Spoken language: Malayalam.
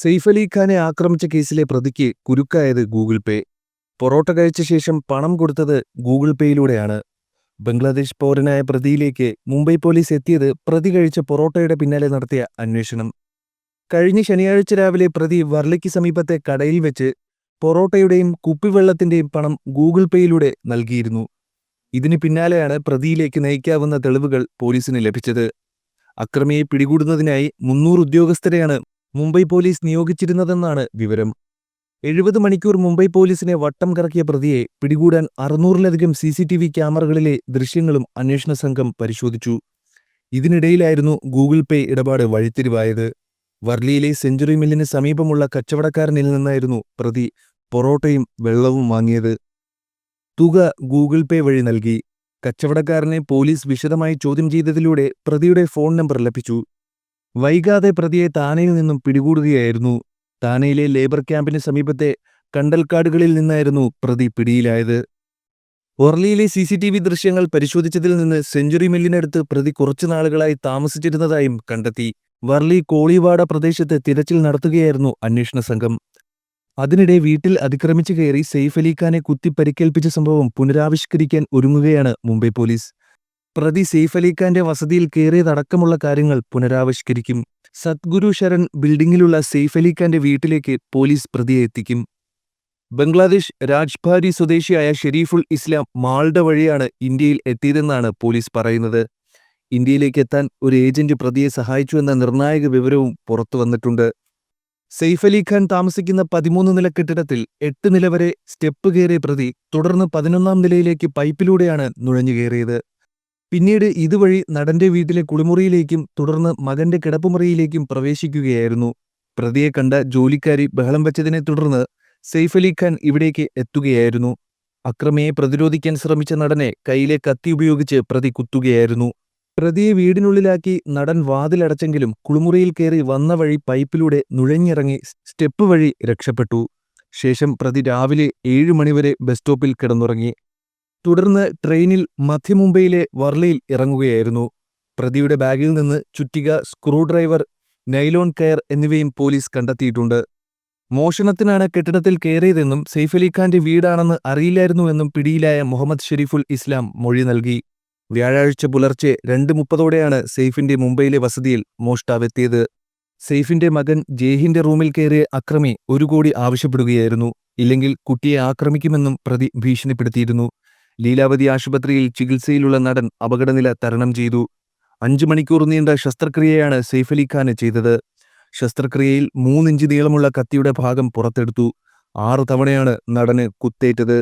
സെയ്ഫ് അലി ഖാനെ ആക്രമിച്ച കേസിലെ പ്രതിക്ക് കുരുക്കായത് ഗൂഗിൾ പേ. പൊറോട്ട കഴിച്ച ശേഷം പണം കൊടുത്തത് ഗൂഗിൾ പേയിലൂടെയാണ്. ബംഗ്ലാദേശ് പൗരനായ പ്രതിയിലേക്ക് മുംബൈ പോലീസ് എത്തിയത് പ്രതി കഴിച്ച പൊറോട്ടയുടെ പിന്നാലെ നടത്തിയ അന്വേഷണം. കഴിഞ്ഞ ശനിയാഴ്ച രാവിലെ പ്രതി വർളിക്ക് സമീപത്തെ കടയിൽ വെച്ച് പൊറോട്ടയുടെയും കുപ്പിവെള്ളത്തിന്റെയും പണം ഗൂഗിൾ പേയിലൂടെ നൽകിയിരുന്നു. ഇതിനു പിന്നാലെയാണ് പ്രതിയിലേക്ക് നയിക്കാവുന്ന തെളിവുകൾ പോലീസിന് ലഭിച്ചത്. അക്രമിയെ പിടികൂടുന്നതിനായി മുന്നൂറ് ഉദ്യോഗസ്ഥരെയാണ് മുംബൈ പോലീസ് നിയോഗിച്ചിരുന്നതെന്നാണ് വിവരം. എഴുപത് മണിക്കൂർ മുംബൈ പോലീസിനെ വട്ടം കറക്കിയ പ്രതിയെ പിടികൂടാൻ അറുന്നൂറിലധികം സി സി ടി വി ക്യാമറകളിലെ ദൃശ്യങ്ങളും അന്വേഷണ സംഘം പരിശോധിച്ചു. ഇതിനിടയിലായിരുന്നു ഗൂഗിൾ പേ ഇടപാട് വഴിത്തിരിവായത്. വർലിയിലെ സെഞ്ചുറി മില്ലിന് സമീപമുള്ള കച്ചവടക്കാരനിൽ നിന്നായിരുന്നു പ്രതി പൊറോട്ടയും വെള്ളവും വാങ്ങിയത്. തുക ഗൂഗിൾ പേ വഴി നൽകി. കച്ചവടക്കാരനെ പോലീസ് വിശദമായി ചോദ്യം ചെയ്തതിലൂടെ പ്രതിയുടെ ഫോൺ നമ്പർ ലഭിച്ചു. വൈകാതെ പ്രതിയെ താനയിൽ നിന്നും പിടികൂടുകയായിരുന്നു. താനയിലെ ലേബർ ക്യാമ്പിന് സമീപത്തെ കണ്ടൽക്കാടുകളിൽ നിന്നായിരുന്നു പ്രതി പിടിയിലായത്. ഒർലിയിലെ സി സി ടി വി ദൃശ്യങ്ങൾ പരിശോധിച്ചതിൽ നിന്ന് സെഞ്ചുറി മില്ലിനടുത്ത് പ്രതി കുറച്ചു നാളുകളായി താമസിച്ചിരുന്നതായും കണ്ടെത്തി. വർലി കോളിവാട പ്രദേശത്ത് തിരച്ചിൽ നടത്തുകയായിരുന്നു അന്വേഷണ സംഘം. അതിനിടെ വീട്ടിൽ അതിക്രമിച്ചു കയറി സെയ്ഫ് അലിഖാനെ കുത്തി പരിക്കേൽപ്പിച്ച സംഭവം പുനരാവിഷ്കരിക്കാൻ ഒരുങ്ങുകയാണ് മുംബൈ പോലീസ്. പ്രതി സെയ്ഫ് അലിഖാന്റെ വസതിയിൽ കയറിയതടക്കമുള്ള കാര്യങ്ങൾ പുനരാവിഷ്കരിക്കും. സദ്ഗുരു ശരൺ ബിൽഡിംഗിലുള്ള സെയ്ഫ് അലിഖാന്റെ വീട്ടിലേക്ക് പോലീസ് പ്രതിയെ എത്തിക്കും. ബംഗ്ലാദേശ് രാജ്ഭാരി സ്വദേശിയായ ഷെരീഫുൾ ഇസ്ലാം മാൾഡ വഴിയാണ് ഇന്ത്യയിൽ എത്തിയതെന്നാണ് പോലീസ് പറയുന്നത്. ഇന്ത്യയിലേക്ക് എത്താൻ ഒരു ഏജന്റ് പ്രതിയെ സഹായിച്ചുവെന്ന നിർണായക വിവരവും പുറത്തുവന്നിട്ടുണ്ട് സെയ്ഫ് അലി ഖാൻ താമസിക്കുന്ന പതിമൂന്ന് നില കെട്ടിടത്തിൽ എട്ട് നില വരെ സ്റ്റെപ്പ് കയറിയ പ്രതി തുടർന്ന് പതിനൊന്നാം നിലയിലേക്ക് പൈപ്പിലൂടെയാണ് നുഴഞ്ഞു കയറിയത്. പിന്നീട് ഇതുവഴി നടന്റെ വീട്ടിലെ കുളിമുറിയിലേക്കും തുടർന്ന് മകന്റെ കിടപ്പുമുറിയിലേക്കും പ്രവേശിക്കുകയായിരുന്നു. പ്രതിയെ കണ്ട ജോലിക്കാരി ബഹളം വെച്ചതിനെ തുടർന്ന് സെയ്ഫ് ഖാൻ ഇവിടേക്ക് എത്തുകയായിരുന്നു. അക്രമിയെ പ്രതിരോധിക്കാൻ ശ്രമിച്ച നടനെ കയ്യിലെ കത്തി ഉപയോഗിച്ച് പ്രതി കുത്തുകയായിരുന്നു. പ്രതിയെ വീടിനുള്ളിലാക്കി നടൻ വാതിലടച്ചെങ്കിലും കുളിമുറിയിൽ കയറി വന്ന വഴി പൈപ്പിലൂടെ നുഴഞ്ഞിറങ്ങി സ്റ്റെപ്പ് വഴി രക്ഷപ്പെട്ടു. ശേഷം പ്രതി രാവിലെ ഏഴു മണിവരെ ബസ് സ്റ്റോപ്പിൽ കിടന്നുറങ്ങി. തുടർന്ന് ട്രെയിനിൽ മധ്യമുംബൈയിലെ വർളിയിൽ ഇറങ്ങുകയായിരുന്നു. പ്രതിയുടെ ബാഗിൽ നിന്ന് ചുറ്റിക സ്ക്രൂഡ്രൈവർ നൈലോൺ കയർ എന്നിവയും പോലീസ് കണ്ടെത്തിയിട്ടുണ്ട്. മോഷണത്തിനാണ് കെട്ടിടത്തിൽ കയറിയതെന്നും സെയ്ഫ് അലിഖാന്റെ വീടാണെന്ന് അറിയില്ലായിരുന്നുവെന്നും പിടിയിലായ മുഹമ്മദ് ഷെരീഫുൽ ഇസ്ലാം മൊഴി നൽകി. വ്യാഴാഴ്ച പുലർച്ചെ രണ്ട് മുപ്പതോടെയാണ് സെയ്ഫിന്റെ മുംബൈയിലെ വസതിയിൽ മോഷ്ടാവെത്തിയത്. സെയ്ഫിന്റെ മകൻ ജെയ്ഹിന്റെ റൂമിൽ കയറിയ അക്രമി ഒരു കോടി ആവശ്യപ്പെടുകയായിരുന്നു. ഇല്ലെങ്കിൽ കുട്ടിയെ ആക്രമിക്കുമെന്നും പ്രതി ഭീഷണിപ്പെടുത്തിയിരുന്നു. ലീലാവതി ആശുപത്രിയിൽ ചികിത്സയിലുള്ള നടൻ അപകടനില തരണം ചെയ്തു. അഞ്ചു മണിക്കൂർ നീണ്ട ശസ്ത്രക്രിയയാണ് സെയ്ഫ് ഖാന് ചെയ്തത്. ശസ്ത്രക്രിയയിൽ മൂന്നിഞ്ച് നീളമുള്ള കത്തിയുടെ ഭാഗം പുറത്തെടുത്തു. ആറു തവണയാണ് നടന് കുത്തേറ്റത്.